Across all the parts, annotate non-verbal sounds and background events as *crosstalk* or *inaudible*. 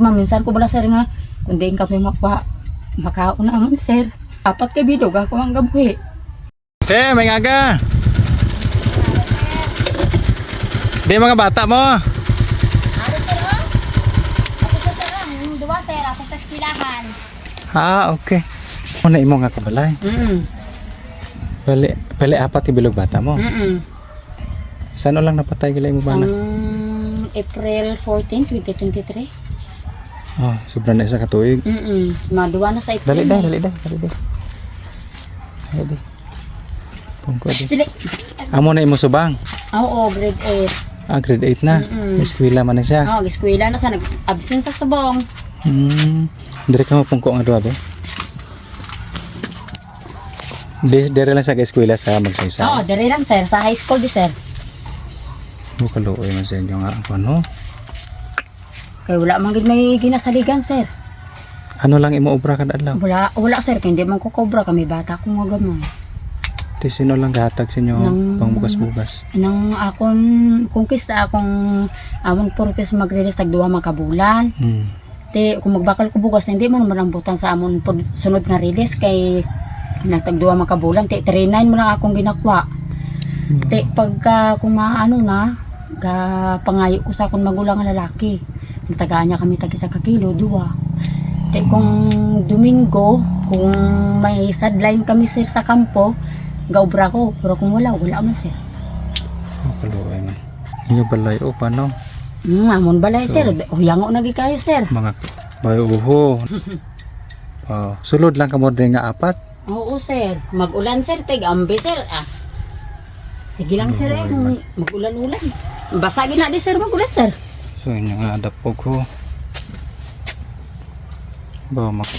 Maminsan ko bala sir nga, kundi kami makwa, makaon naman sir. Apat ka bilog ako ang gabuhi. Eh, may ngaga. Di mga bata mo. Ano sir oh? Ako sa sir oh. Yung Dua sir, ako sa eskwelahan. Ah, okay. Una imo nga kabalay. Mm Bali, bali apat ibilog bata mo. mm Saan lang napatay gila mo bana? Ang April 14, 2023. Oh, sobra na isa ka tuig. Mm Maduwa na sa April. Dali dai, dali dai, dali dai. Dali. Kung ko di. Amo na imo subang. Oo, grade 8. Ah, grade 8 na. Mm-mm. Eskwela man na siya. Oo, eskwela na sa nag-absent sa sabong. Hmm. Dire ka mo pungko nga duwa be. Di, dire lang sa eskwela sa magsaysay. Oo, dali lang sir. Sa high school di sir. Bukaluoy man sa inyo nga ano. Kaya wala man gid may ginasaligan sir. Ano lang imo obra kada adlaw? Wala, wala sir. Kaya hindi man ko kobra kami bata ko nga gamay. Ti sino lang gahatag sa inyo Nang- pangbugas-bugas? Nang akong kungkista akong amon purpose mag-release tag duha makabulan. Hmm. Te kung magbakal ko bugas hindi mo naman rambutan sa amon sunod nga release kay natag duha makabulan te 39 mo lang akong ginakwa. Te pagka kung maano na ga pangayo ko sa akong magulang nga lalaki. Nagtagaan niya kami tag isa ka kilo duwa. Te kung Domingo kung may sideline kami sir sa kampo gaubra ko pero kung wala wala man sir. Bukaluoy man. Inyo balay o paano? Hmm, amon balay So- sir. Huyango na gi kayo sir. Mga bayo uho. *laughs* Oh, sulod lang ka mo din nga apat. Oo, sir. Mag-ulan, sir. Tig, ambi, sir. Ah. Sige lang, sir. Eh. Mag-ulan-ulan. Basagin na di, sir. Mag-ulan, sir. So inyo nga adapog ko. Ba mak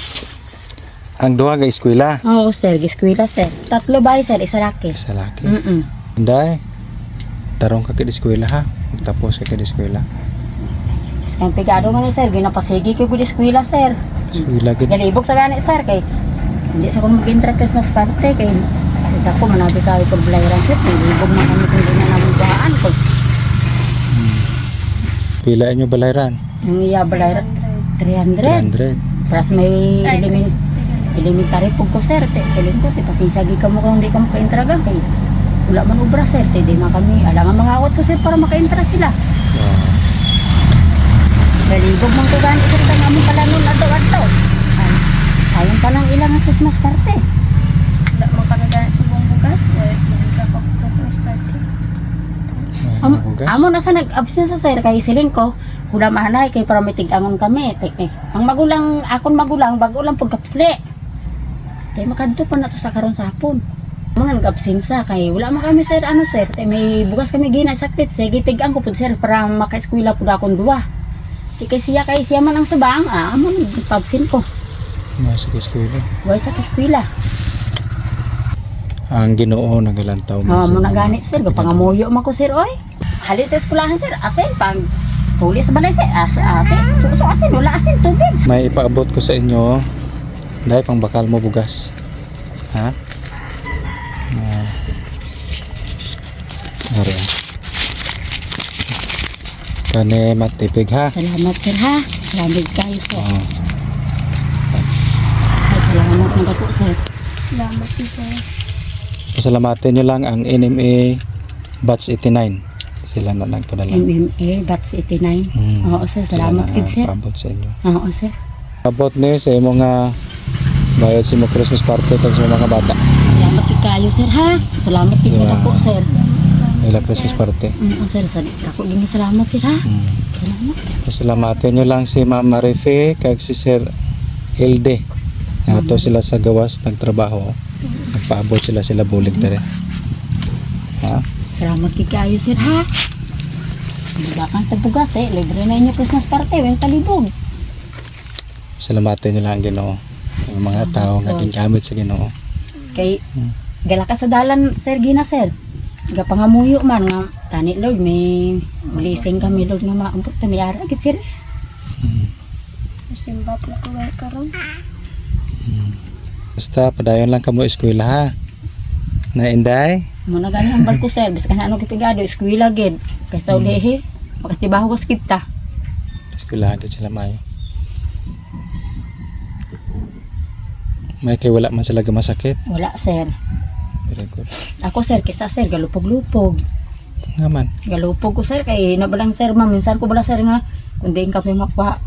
Ang duha ga eskwela. Oo, sir. Giskwila, sir. Tatlo ba, sir? Isa laki. Sa laki. Mm-mm. Inday. Tarong ka kid eskwela ha. Magtapos ka kid eskwela. Isang pigado ni, sir. Ginapasigi ko gud eskwila, sir. Eskwela gid. Galibog sa gani, sir. Kay, hindi sa kung mag-intra Christmas party. Kay, kita ko, manabi kayo kung blayran, sir. Kay, libog na kami kung di na namin baan. Kung Pila inyo balayran? yung iya blayran, 300. 300. Plus may element, elementary po ko sir, te, silin ko, te, pasensya gi ka mo kung hindi ka makaintraga kay wala man ubra sir, te, di man kami, alangan mga awat ko sir para makaintra sila. Wow. Balibog man ko gani sir, kaya mo pala nun ato-ato. Ay, ayun pa lang ilang ang Christmas party. Wala mo kami ganit subong bugas. Wala mo ka pa. Am, May bugas. amo na sa nag-absent sa sir, kay siling ko, hula mahanay, kay para may tigangon kami. Te, eh, ang magulang, akon magulang, bago lang pagkatuli. Kay makadto pa na to sa karon sa hapon. Mo na nag-absensa kay wala man kami sir ano sir kay may bugas kami ginay sakit sige tigang ko pud sir para maka-eskwela pud akong duwa. Di kay siya kay siya man ang subang ah amo nag-absent ko. Nasa eskwela. Way sa eskwela. Ang Ginoo nagalantaw Ha sa mo na gani sir go pangamuyo man ko sir oy. Halis sa eskwelahan sir asin pang tulis sa balay sir as ate so, so asin wala asin tubig. May ipaabot ko sa inyo dahil pang bakal mo bugas. Ha? Ah. Ari. ah. Kane matipig ha. Salamat sir ha. Salamat kayo sir. Oh. Ay, salamat na po sir. Salamat dito. Pasalamatin nyo lang ang NMA Batch 89. Sila na nagpadala. MMA Bats 89. Hmm. Oo sir, salamat kid sir. paabot sa inyo. Oo sir. Abot ni sa imo nga bayad sa mo Christmas party kag sa mga bata. Salamat kay kayo sir ha. Salamat Sila- yeah. po sir. Ila Christmas party. Mm, sir, sa ako gini salamat sir ha. Hmm. Salamat. Pasalamatin nyo lang si Ma'am Marife kag si Sir Hilde. Nato sila sa gawas nagtrabaho. Nagpaabot sila sila bulig dere. Ha? Salamat kay kayo sir ha. Bakan pagbugas eh, libre na inyo Christmas party, wen talibog. Salamatin nyo lang ang Ginoo. Ang mga tao nga gingamit sa Ginoo. Kay Hmm. gala ka sa dalan sir gina sir. Gapangamuyo man nga tani Lord may blessing kami Lord nga maampot kami ara gid sir. Hmm. Simba po ko karon. Hmm. Basta padayon lang kamo eskwela ha. Na inday. Mo na gani ang barko bis kana ano kipigado eskwela gid. Kaysa ulihi, makatibawas kita. Eskwela din sila mayo. May kay wala man sila masakit. Wala sir. Very good. Ako sir, kisa sir, galupog-lupog. Nga man. Galupog ko sir, kay nabalang sir ma, minsan ko bala sir nga, kundi kami makwa,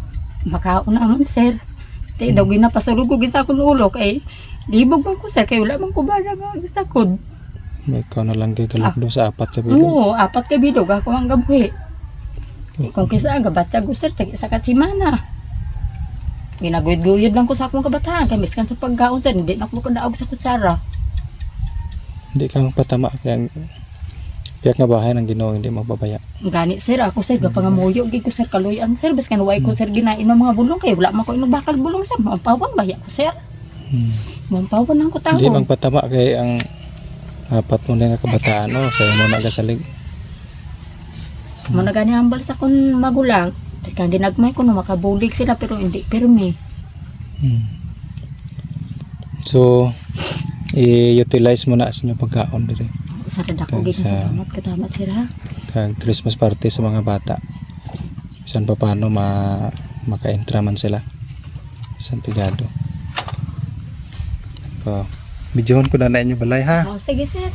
makaon naman sir. Te, daw ginapasulog ko gisa akong ulo, kay libog man ko sir, kay wala man ko ba na magisakod. May ikaw na lang kay kalakdo sa apat ka bilog. Oo, apat ka bilog, ako ang gabuhi. Kung kisa ang gabatsa ko sir, tag isa ka simana. Ginaguyod-guyod lang ko sa akong kabataan, kay miskan sa pagkaon sir, hindi na ako makadaog sa kutsara. Hindi ka patama kaya piyak nga bahay ng Ginoo hindi mababaya. Gani sir, ako sir, gapangamuyo, gid ko sir, kaluyan sir, bas kanaway ko sir, ginainom mga bulong, kay wala man ko inog bakal bulong sir, mampawan baya ko sir. Hmm. Mampawan ang ko. Hindi mang patama kay ang apat mo na nga kabataan no, sa mo na gasalig. Mo na gani hambal sa kun magulang. Tapos kandi nagmay ko no makabulig sila pero hindi pirmi. Hmm. So, i-utilize mo na sa inyong pagkaon diri. Sa rada ko Okay, gid sa- salamat katama sir ha. Kag Christmas party sa mga bata. Bisan pa paano ma maka-entra man sila. San pigado. So, Bidyahon ko na na inyo balay ha. Oh, sige sir.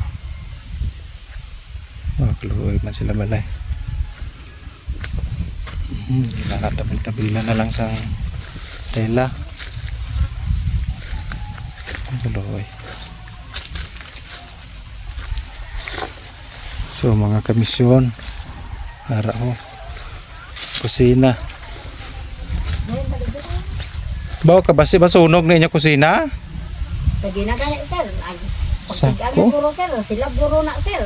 Oh, kaluoy man sila balay. Hmm, nakatabil-tabilan na lang sa tela. Kaluoy. So, mga kamisyon. Para ho. Kusina. Bawa ka basi ba sunog ninyo kusina? Lagi na gani sir. Sako? Pagkagami guro sir, sila guro na sir.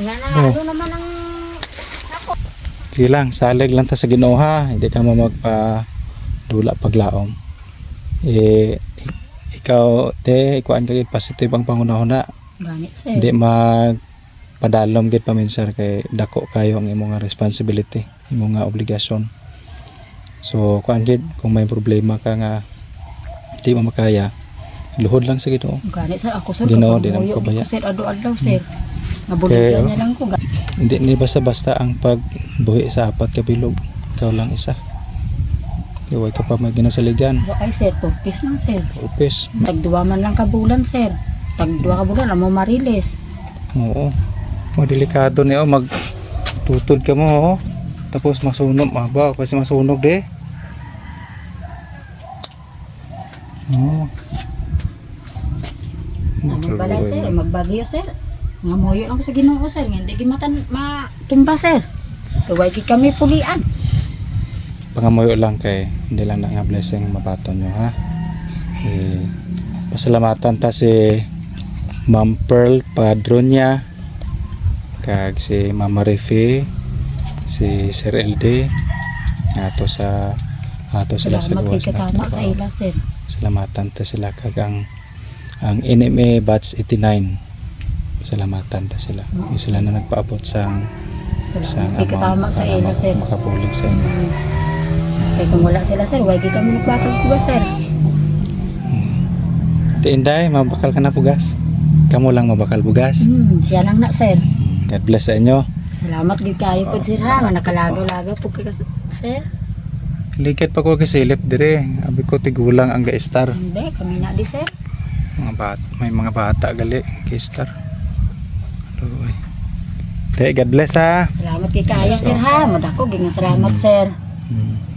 Nga na Oh. ano naman ang sako. Sige lang, salig lang ta sa Ginoo ha. Hindi ka mo magpa dula paglaom. Eh ik- ikaw te ikuan ka positive ang pangunahuna. Gani sir. Hindi mag padalom gid paminsar kay dako kayo ang imong nga responsibility, imong nga obligasyon. So kuan gid kung may problema ka nga di mo makaya, luhod lang sa Ginoo. Gani sir, ako sir, Ginoo, di kabaya. ko sir, ado-adaw sir. Okay, Nabuligyan oh. niya lang ko. Hindi ni basta-basta ang pagbuhi sa apat ka bilog. Ikaw lang isa. Kaya ka pa may ginasaligan. Ay sir, focus lang sir. Upis. Tagduwa man lang kabulan sir. Tagduwa ka bulan, amo marilis. Oo. Mo delikado ni oh mag tutod ka mo oh. Tapos masunog maba kasi masunog de. Oo. Ano balay sir, magbagyo sir. Nga moyo lang sa ginoo sir, hindi gimatan matumba sir. Kaway kami pulian. Pangamuyo lang kay hindi lang na nga blessing mabaton nyo ha. Eh, pasalamatan ta si Ma'am Pearl Padronya kag si Mama Refi si Sir LD ato sa ato sila sa gawas kay na sa ila sir. Salamatan ta sila kag ang ang NMA batch 89 salamatan ta sila Oo. Yung sila na nagpaabot sa sa Salamat kay katama sa ila sir. makabulig sa inyo Mm. Kaya kung wala sila sir, wag kami magbakal ko sir. Ti Inday, mabakal ka na bugas. Kamu lang mabakal bugas. Hmm, siya lang na sir. God bless sa inyo. Salamat gid kayo po sir ha, nga nakalagaw-lagaw po kay sir. Likat pa ko kasilip dire. Abi ko tigulang ang ga-star. Hindi, kami na di sir. Mga bat, may mga bata gali kay-star. Adoy. Te, God bless ha. Salamat kay Yes, sir oh. ha. Madako gid nga salamat sir. Hmm.